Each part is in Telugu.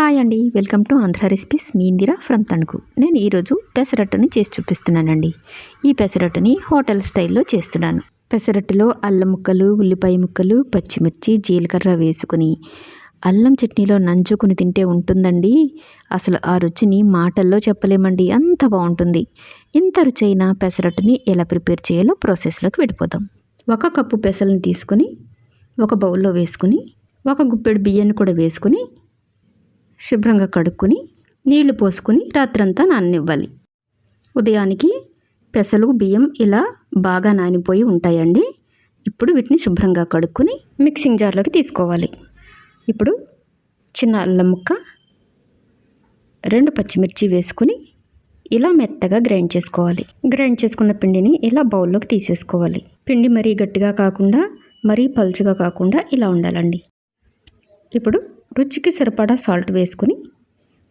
హాయ్ అండి. Welcome to Andhra recipes. Me Indira from Tanuku. నేను ఈరోజు పెసరట్టుని చేసి చూపిస్తున్నానండి. ఈ పెసరట్టుని హోటల్ స్టైల్లో చేస్తున్నాను. పెసరట్టులో అల్లం ముక్కలు ఉల్లిపాయ ముక్కలు పచ్చిమిర్చి జీలకర్ర వేసుకుని అల్లం చట్నీలో నంచుకుని తింటే ఉంటుందండి. అసలు ఆ రుచిని మాటల్లో చెప్పలేమండి. అంత బాగుంటుంది. ఇంత రుచైన పెసరట్టుని ఎలా ప్రిపేర్ చేయాలో ప్రాసెస్లోకి వెళ్ళిపోదాం. ఒక కప్పు పెసలను తీసుకుని ఒక బౌల్లో వేసుకుని ఒక గుప్పెడు బియ్యాన్ని కూడా వేసుకుని శుభ్రంగా కడుక్కుని నీళ్ళు పోసుకుని రాత్రంతా నాననివ్వాలి. ఉదయానికి పెసలు బియ్యం ఇలా బాగా నానిపోయి ఉంటాయండి. ఇప్పుడు వీటిని శుభ్రంగా కడుక్కుని మిక్సింగ్ జార్లోకి తీసుకోవాలి. ఇప్పుడు చిన్న అల్లం ముక్క రెండు పచ్చిమిర్చి వేసుకుని ఇలా మెత్తగా గ్రైండ్ చేసుకోవాలి. గ్రైండ్ చేసుకున్న పిండిని ఇలా బౌల్లోకి తీసేసుకోవాలి. పిండి మరీ గట్టిగా కాకుండా మరీ పలుచగా కాకుండా ఇలా ఉండాలండి. ఇప్పుడు రుచికి సరిపడా సాల్ట్ వేసుకుని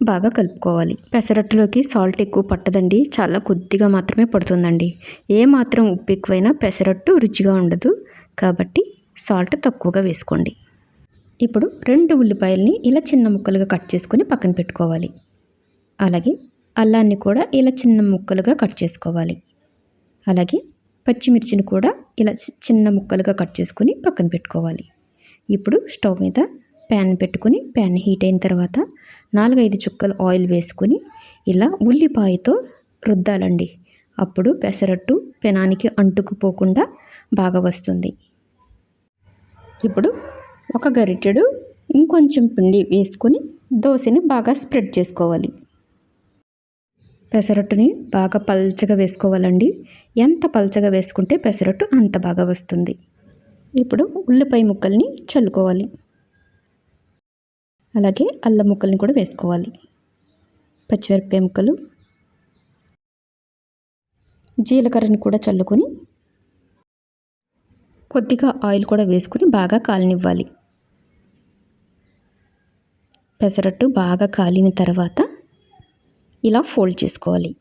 బాగా కలుపుకోవాలి. పెసరట్టులోకి సాల్ట్ ఎక్కువ పట్టదండి. చాలా కొద్దిగా మాత్రమే పడుతుందండి. ఏ మాత్రం ఉప్పు ఎక్కువైనా పెసరట్టు రుచిగా ఉండదు. కాబట్టి సాల్ట్ తక్కువగా వేసుకోండి. ఇప్పుడు రెండు ఉల్లిపాయల్ని ఇలా చిన్న ముక్కలుగా కట్ చేసుకొని పక్కన పెట్టుకోవాలి. అలాగే అల్లాన్ని కూడా ఇలా చిన్న ముక్కలుగా కట్ చేసుకోవాలి. అలాగే పచ్చిమిర్చిని కూడా ఇలా చిన్న ముక్కలుగా కట్ చేసుకొని పక్కన పెట్టుకోవాలి. ఇప్పుడు స్టవ్ మీద ప్యాన్ పెట్టుకుని ప్యాన్ హీట్ అయిన తర్వాత నాలుగైదు చుక్కలు ఆయిల్ వేసుకుని ఇలా ఉల్లిపాయతో రుద్దాలండి. అప్పుడు పెసరట్టు పెనానికి అంటుకుపోకుండా బాగా వస్తుంది. ఇప్పుడు ఒక గరిటెడు ఇంకొంచెం పిండి వేసుకొని దోశని బాగా స్ప్రెడ్ చేసుకోవాలి. పెసరట్టుని బాగా పల్చగా వేసుకోవాలండి. ఎంత పల్చగా వేసుకుంటే పెసరట్టు అంత బాగా వస్తుంది. ఇప్పుడు ఉల్లిపాయ ముక్కల్ని చల్లుకోవాలి. అలాగే అల్లం ముక్కల్ని కూడా వేసుకోవాలి. పచ్చిమిరపకాయ ముక్కలు జీలకర్రని కూడా చల్లుకొని కొద్దిగా ఆయిల్ కూడా వేసుకుని బాగా కాలనివ్వాలి. పెసరట్టు బాగా కాలిన తర్వాత ఇలా ఫోల్డ్ చేసుకోవాలి.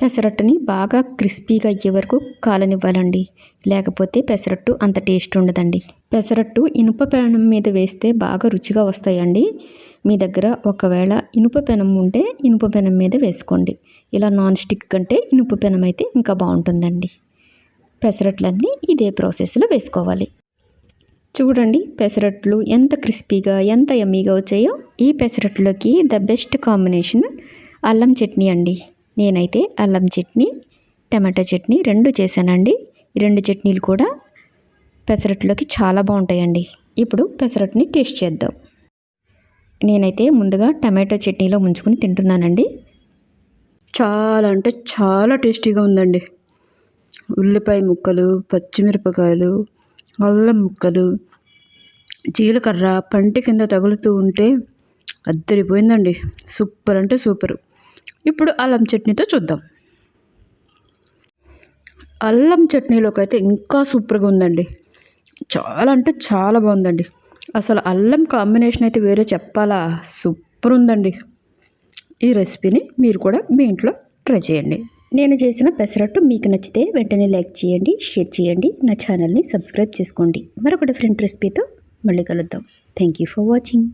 పెసరట్టుని బాగా క్రిస్పీగా అయ్యే వరకు కాలనివ్వాలండి. లేకపోతే పెసరట్టు అంత టేస్ట్ ఉండదండి. పెసరట్టు ఇనుప పెనం మీద వేస్తే బాగా రుచిగా వస్తాయండి. మీ దగ్గర ఒకవేళ ఇనుప పెనం ఉంటే ఇనుప పెనం మీద వేసుకోండి. ఇలా నాన్ స్టిక్ కంటే ఇనుప పెనం అయితే ఇంకా బాగుంటుందండి. పెసరట్లన్నీ ఇదే ప్రాసెస్లో వేసుకోవాలి. చూడండి పెసరట్లు ఎంత క్రిస్పీగా ఎంత యమ్మీగా వచ్చాయో. ఈ పెసరట్లోకి ద బెస్ట్ కాంబినేషన్ అల్లం చట్నీ అండి. నేనైతే అల్లం చట్నీ టమాటా చట్నీ రెండు చేశానండి. ఈ రెండు చట్నీలు కూడా పెసరట్లోకి చాలా బాగుంటాయండి. ఇప్పుడు పెసరట్ని టేస్ట్ చేద్దాం. నేనైతే ముందుగా టమాటో చట్నీలో ముంచుకొని తింటున్నానండి. చాలా అంటే చాలా టేస్టీగా ఉందండి. ఉల్లిపాయ ముక్కలు పచ్చిమిరపకాయలు అల్లం ముక్కలు జీలకర్ర పంటి కింద తగులుతూ ఉంటే అద్దరిపోయిందండి. సూపర్ అంటే సూపర్. ఇప్పుడు అల్లం చట్నీతో చూద్దాం. అల్లం చట్నీలోకి అయితే ఇంకా సూపర్గా ఉందండి. చాలా అంటే చాలా బాగుందండి. అసలు అల్లం కాంబినేషన్ అయితే వేరే చెప్పాలా? సూపర్ ఉందండి ఈ రెసిపీని మీరు కూడా మీ ఇంట్లో ట్రై చేయండి. నేను చేసిన పెసరట్టు మీకు నచ్చితే వెంటనే లైక్ చేయండి షేర్ చేయండి నా ఛానల్ని సబ్స్క్రైబ్ చేసుకోండి. మరొక డిఫరెంట్ రెసిపీతో మళ్ళీ కలుద్దాం. Thank you for watching